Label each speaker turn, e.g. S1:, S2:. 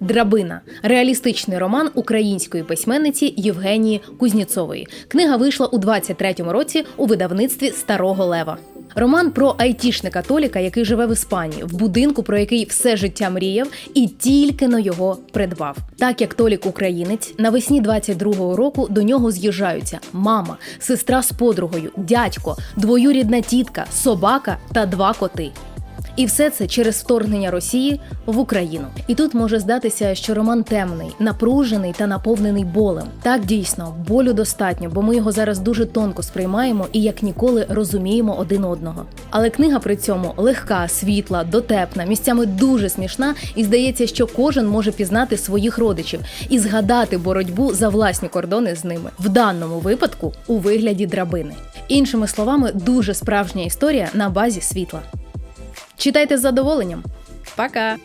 S1: Драбина реалістичний роман української письменниці Євгенії Кузніцової. Книга вийшла у 23-му році у видавництві Старого Лева. Роман про айтішника Толіка, який живе в Іспанії, в будинку, про який все життя мріяв, і тільки но його придбав. Так як Толік українець, навесні 22-го року до нього з'їжджаються мама, сестра з подругою, дядько, двоюрідна тітка, собака та два коти. І все це через вторгнення Росії в Україну. І тут може здатися, що роман темний, напружений та наповнений болем. Так дійсно, болю достатньо, бо ми його зараз дуже тонко сприймаємо і як ніколи розуміємо один одного. Але книга при цьому легка, світла, дотепна, місцями дуже смішна, і здається, що кожен може пізнати своїх родичів і згадати боротьбу за власні кордони з ними в даному випадку у вигляді драбини. Іншими словами, дуже справжня історія на базі світла. Читайте з задоволенням. Пока!